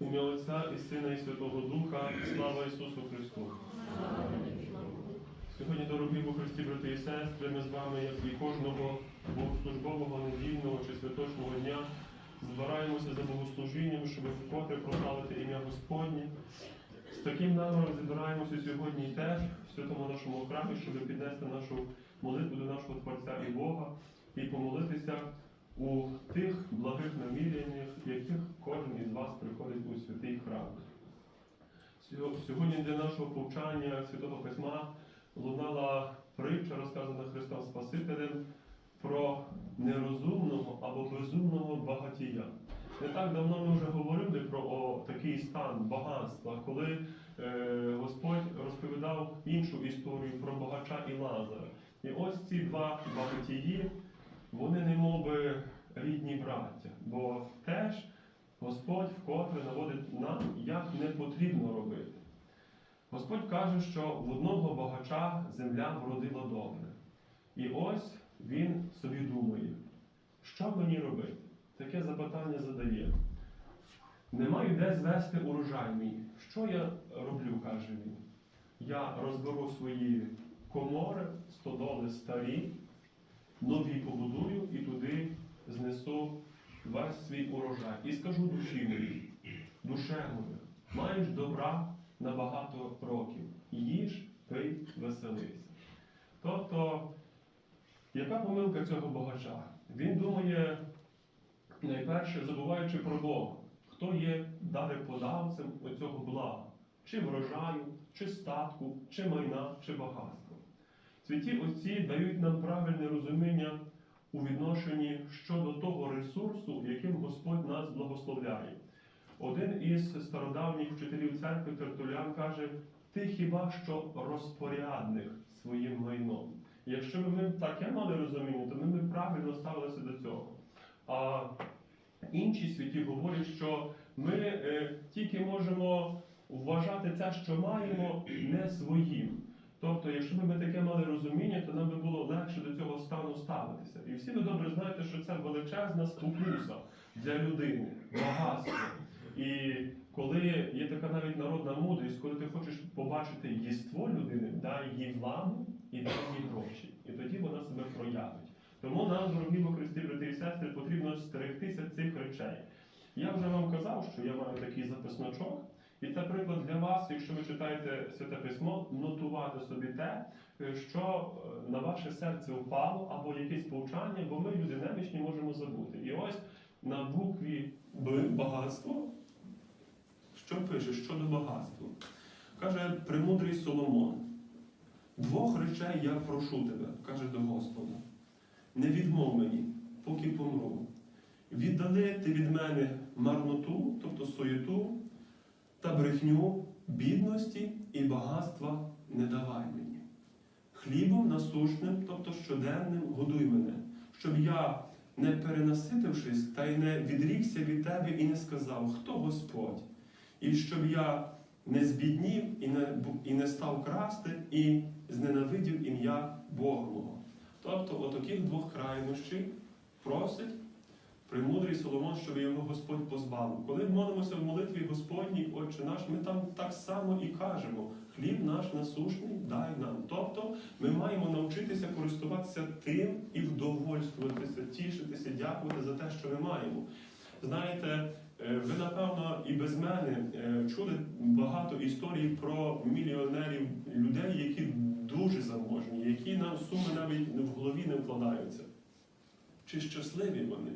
Ім'я Отця і Сина, і Святого Духа, слава Ісусу Христу. Сьогодні, дорогі у Христі, брати і сестри, ми з вами, як і кожного богослужбового недільного чи святочного дня, збираємося за богослужінням, щоб вкотре прославити ім'я Господнє. З таким наміром збираємося сьогодні теж в святому нашому храмі, щоб піднести нашу молитву до нашого Творця і Бога і помолитися у тих благих наміряннях, яких кожен із вас приходить у святий храм. Сьогодні для нашого повчання Святого Письма лунала притча, розказана Христом Спасителем, про нерозумного або безумного багатія. Не так давно ми вже говорили про о, такий стан багатства, коли е, Господь розповідав іншу історію про багача і Лазара. І ось ці два багатії, вони не би рідні браття, бо теж Господь вкотре наводить нам, як не потрібно робити. Господь каже, що в одного багача земля вродила добре. І ось він собі думає, що мені робити? Таке запитання задає. Не маю де звести урожай мій. Що я роблю, каже він. Я розберу свої комори, стодоли старі, нові побудую і туди знесу весь свій урожай. І скажу душі моїй, душе моя, маєш добра на багато років. Їж, пий, веселися. Тобто, яка помилка цього багача? Він думає, найперше, забуваючи про Бога, хто є дареподавцем оцього блага, чи врожаю, чи статку, чи майна, чи багатства. Святі отці дають нам правильне розуміння у відношенні щодо того ресурсу, яким Господь нас благословляє. Один із стародавніх вчителів церкви Тертулян каже: ти хіба що розпорядник своїм майном. Якщо б ми таке мали розуміння, то ми б правильно ставилися до цього. А інші святі говорять, що ми е, тільки можемо вважати це, що маємо, не своїм. Тобто, якщо б ми таке мали розуміння, то нам би було легше до цього стану ставитися. І всі ви добре знаєте, що це величезна спокуса для людини, багатство. І коли є така навіть народна мудрість, коли ти хочеш побачити єство людини, дай їй владу і дай їй гроші. І тоді вона себе проявить. Тому нам, дорогі во Христі, брати і сестри, потрібно стерегтися цих речей. Я вже вам казав, що я маю такий записночок, і це приклад для вас, якщо ви читаєте святе письмо, нотувати собі те, е, що е, на ваше серце впало, або якесь повчання, бо ми, люди немічні, можемо забути. І ось на букві Б багатство, що пише щодо багатства. Каже премудрий Соломон. Двох речей я прошу тебе, каже до Господа. Не відмов мені, поки помру. Віддали ти від мене марноту, тобто суєту, та брехню, бідності і багатства не давай мені. Хлібом насушним, тобто щоденним, годуй мене, щоб я, не перенаситившись, та й не відрікся від тебе і не сказав, хто Господь, і щоб я не збіднів і не, і не став красти, і зненавидів ім'я Бога мого. Тобто, отаких двох крайнощів просить премудрий Соломон, щоб його Господь позбавив. Коли молимося в молитві Господній, Отче наш, ми там так само і кажемо: хліб наш насушний дай нам. Тобто ми маємо навчитися користуватися тим і вдовольствуватися, тішитися, дякувати за те, що ми маємо. Знаєте, е, ви напевно і без мене е, чули багато історій про мільйонерів, людей, які дуже заможні, які нам суми навіть в голові не вкладаються. Чи щасливі вони?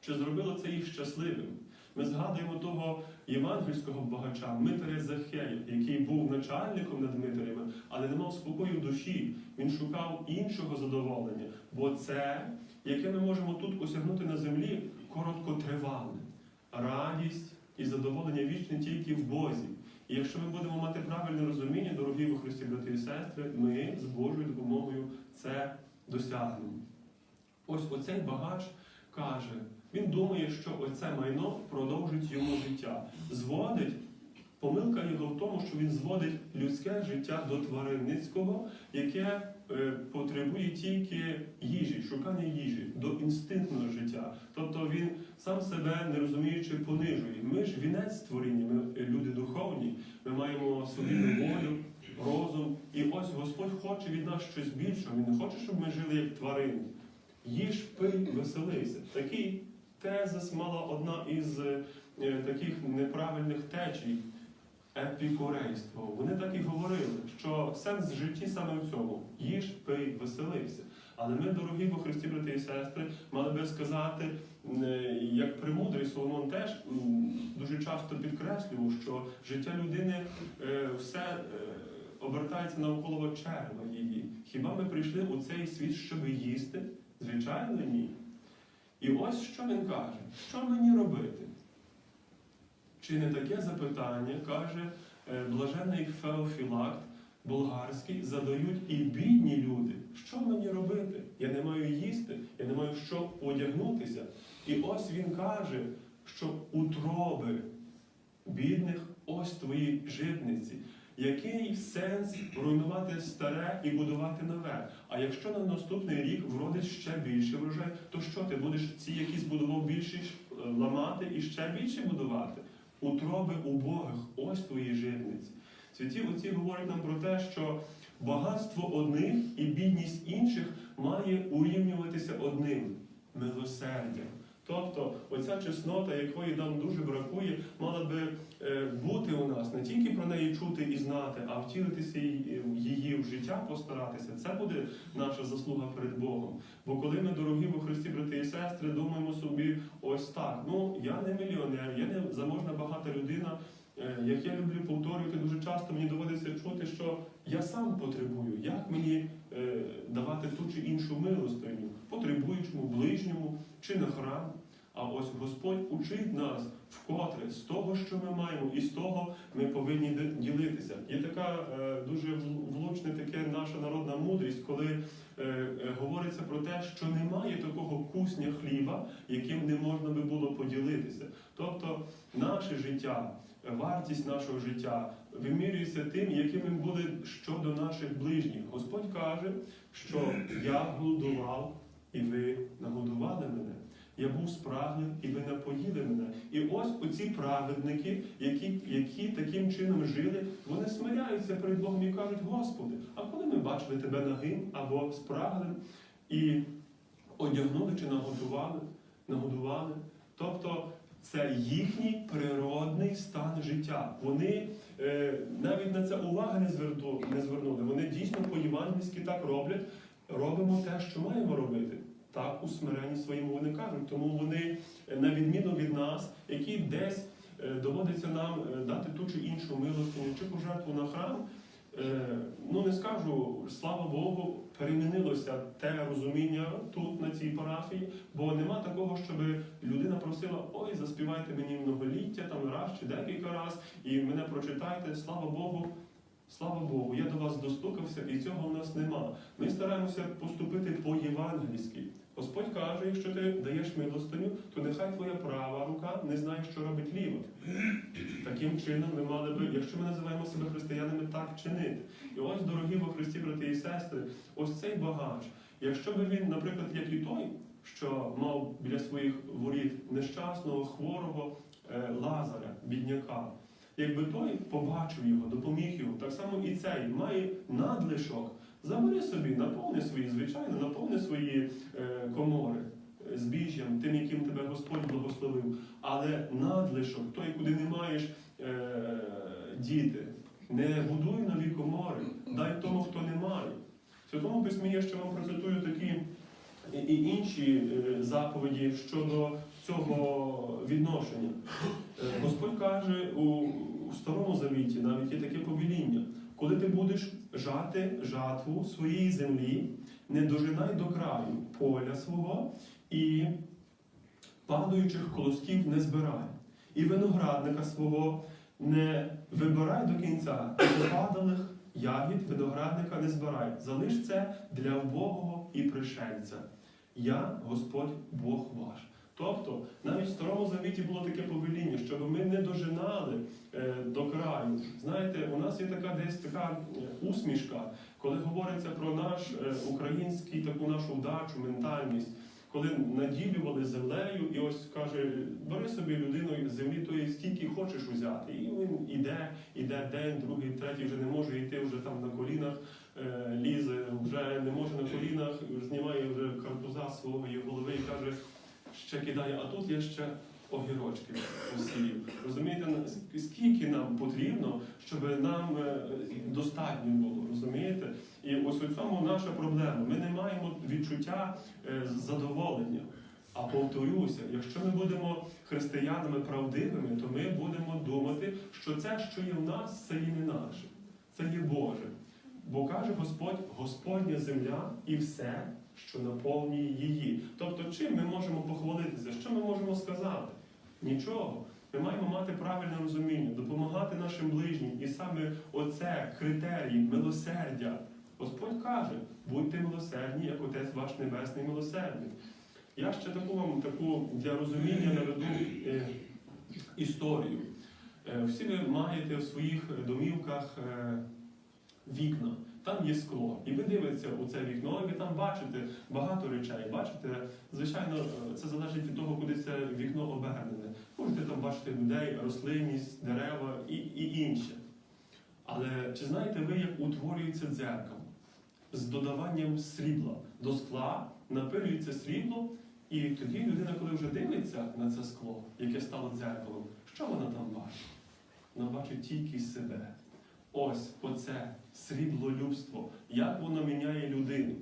Чи зробило це їх щасливим? Ми згадуємо того євангельського багача, Митаря Захея, який був начальником над Митарями, але не мав спокою душі. Він шукав іншого задоволення. Бо це, яке ми можемо тут осягнути на землі, короткотривале. Радість і задоволення вічне тільки в Бозі. І якщо ми будемо мати правильне розуміння, дорогі у Христі, брати і сестри, ми з Божою допомогою це досягнемо. Ось оцей багач каже, він думає, що оце майно продовжить йому життя. Зводить Помилка його в тому, що він зводить людське життя до тваринницького, яке е, потребує тільки їжі, шукання їжі, до інстинктного життя. Тобто він сам себе не розуміючи понижує. Ми ж вінець створіння, ми е, люди духовні, ми маємо свобідну волю, розум. І ось Господь хоче від нас щось більшого. Він не хоче, щоб ми жили як тварини. Їж, пий, веселися. Такий тезис мала одна із е, таких неправильних течій епікурейство. Вони так і говорили, що сенс житті саме в цьому: їж, пий, веселися. Але ми, дорогі во Христі, брати і сестри, мали би сказати, е, як премудрий Соломон теж дуже часто підкреслював, що життя людини е, все обертається навколо черва її. Хіба ми прийшли у цей світ, щоб їсти? Звичайно, ні. І ось що він каже: що мені робити? Чи не таке запитання, каже е, блажений Феофілакт болгарський, задають і бідні люди. Що мені робити? Я не маю їсти, я не маю що одягнутися. І ось він каже, що утроби бідних ось твої житниці. Який сенс руйнувати старе і будувати нове? А якщо на наступний рік вродить ще більше врожай, то що ти будеш ці, які збудував більше ламати і ще більше будувати? Утроби убогих, ось твої житниці. Святі отці говорять нам про те, що багатство одних і бідність інших має урівнюватися одним милосердям. Тобто, оця чеснота, якої нам дуже бракує, мала би е, бути у нас не тільки про неї чути і знати, а втілитися в її в життя постаратися. Це буде наша заслуга перед Богом. Бо коли ми, дорогі во Христі, брати і сестри, думаємо собі, ось так, ну я не мільйонер, я не заможна багата людина. Е, Як я люблю повторювати, дуже часто мені доводиться чути, що я сам потребую, як мені е, давати ту чи іншу милостиню, потребуючому, ближньому чи на храм. А ось Господь учить нас вкотре з того, що ми маємо, і з того ми повинні ділитися. Є така е, дуже вл- влучне таке наша народна мудрість, коли е, е, говориться про те, що немає такого кусня хліба, яким не можна би було поділитися. Тобто наше життя, вартість нашого життя вимірюється тим, яким він буде щодо наших ближніх. Господь каже, що я голодував, і ви нагодували мене. Я був спраглий, і ви напоїли мене. І ось оці праведники, які, які таким чином жили, вони смиряються перед Богом і кажуть, Господи, а коли ми бачили тебе нагим або спраглим і одягнули чи нагодували, нагодували. Тобто це їхній природний стан життя. Вони е, навіть на це уваги не, зверну, не звернули. Вони дійсно по-євангельськи так роблять. Робимо те, що маємо робити. Так, у смиренні своєму вони кажуть. Тому вони, е, на відміну від нас, які десь е, доводиться нам е, дати ту чи іншу милостиню чи пожертву на храм, ну не скажу, слава Богу, перемінилося те розуміння тут, на цій парафії, бо нема такого, щоб людина просила, ой, заспівайте мені многоліття там раз чи декілька раз, і мене прочитайте, слава Богу. Слава Богу, я до вас достукався, і цього в нас нема. Ми стараємося поступити по-євангельськи. Господь каже, якщо ти даєш милостиню, то нехай твоя права рука не знає, що робить ліва. Таким чином ми мали би, якщо ми називаємо себе християнами, так чинити. І ось, дорогі во Христі, брати і сестри, ось цей багач. Якщо би він, наприклад, як і той, що мав біля своїх воріт нещасного, хворого е, Лазаря, бідняка. Якби той побачив його, допоміг йому, так само і цей має надлишок. Забери собі, наповни свої, звичайно, наповни свої е, комори збіжжям, тим, яким тебе Господь благословив. Але надлишок, той, куди не маєш е, діти, не будуй нові комори, дай тому, хто не має. В Святому письмі я ще вам процитую такі і- інші е, заповіді щодо цього відношення. Е, Господь каже у, Старому Завіті, навіть є таке повеління, коли ти будеш жати жатву своєї землі, не дожинай до краю поля свого і падаючих колосків не збирай, і виноградника свого не вибирай до кінця, падалих ягід виноградника не збирай. Залиш це для вбогого і пришельця. Я Господь Бог ваш. Тобто, навіть в старому завіті було таке повеління, щоб ми не дожинали е, до краю. Знаєте, у нас є така десь така е, усмішка, коли говориться про наш е, український таку нашу вдачу, ментальність, коли наділювали землею, і ось каже, бери собі людину землі, то стільки хочеш узяти. І він іде, іде день, другий, третій вже не може йти, вже там на колінах е, лізе, вже не може на колінах, знімає вже карпуза свого голови і каже, ще кидає, а тут є ще огірочки посіяв. Розумієте, скільки нам потрібно, щоб нам е, достатньо було, розумієте? І ось у цьому наша проблема. Ми не маємо відчуття е, задоволення. А повторюся, якщо ми будемо християнами правдивими, то ми будемо думати, що це, що є в нас, це є не наше, це є Боже. Бо каже Господь, Господня земля і все, що наповнює її. Тобто, чим ми можемо похвалитися? Що ми можемо сказати? Нічого. Ми маємо мати правильне розуміння, допомагати нашим ближнім. І саме оце критерій милосердя. Господь каже, будьте милосердні, як Отець ваш Небесний милосердний. Я ще таку вам таку для розуміння наведу е, історію. Е, всі ви маєте в своїх домівках е, вікна. Там є скло. І ви дивитеся у це вікно, і ви там бачите багато речей. Бачите, звичайно, е, це залежить від того, куди це вікно обернене. Можете там бачити людей, рослинність, дерева і, і інше. Але чи знаєте ви, як утворюється дзеркало? З додаванням срібла до скла напилюється срібло, і тоді людина, коли вже дивиться на це скло, яке стало дзеркалом, що вона там бачить? Вона бачить тільки себе. Ось оце сріблолюбство, як воно міняє людину.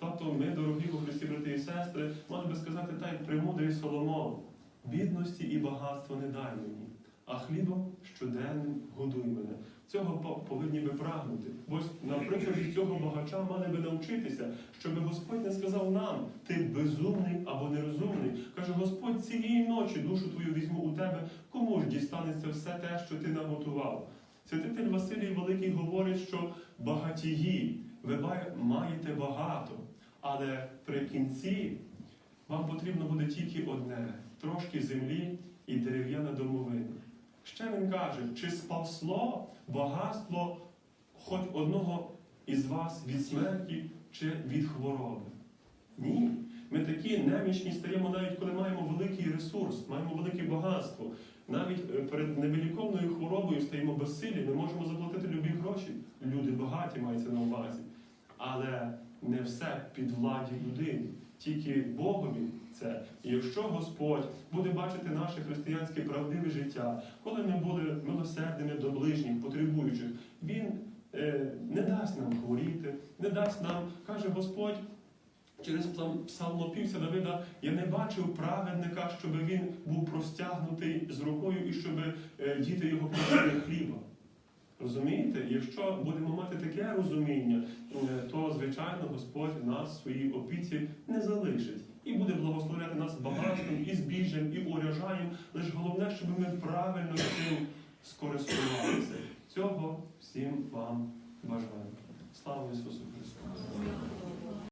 Тобто ми, дорогі у Христі, брати і сестри, можна би сказати, так як премудрий Соломон, бідності і багатства не дай мені, а хлібом щоденним годуй мене. Цього по- повинні би прагнути. Бо ось на прикладі цього багача мали би навчитися, щоб Господь не сказав нам, ти безумний або нерозумний. Каже, Господь цієї ночі душу твою візьму у тебе, кому ж дістанеться все те, що ти наготував. Святитель Василій Великий говорить, що багатії, ви маєте багато, але при кінці вам потрібно буде тільки одне трошки землі і дерев'яна домовина. Ще він каже, чи спасло багатство хоч одного із вас від смерті чи від хвороби? Ні. Ми такі немічні стаємо навіть коли маємо великий ресурс, маємо велике багатство. Навіть перед невиліковною хворобою стаємо безсилі, ми можемо заплатити любі гроші. Люди багаті мається на увазі. Але не все під владі людини. Тільки Богові це. І якщо Господь буде бачити наше християнське правдиве життя, коли ми були милосердними до ближніх, потребуючих, Він е, не дасть нам хворіти, не дасть нам, каже Господь. Через псалм- псалмопівця Давида я не бачив праведника, щоб він був простягнутий з рукою і щоб е, діти його просили хліба. Розумієте? Якщо будемо мати таке розуміння, е, то звичайно Господь нас в своїй опіці не залишить і буде благословляти нас багатством і збіжжям, і урожаєм. Лише головне, щоб ми правильно цим скористувалися. Цього всім вам бажаю. Слава Ісусу Христу!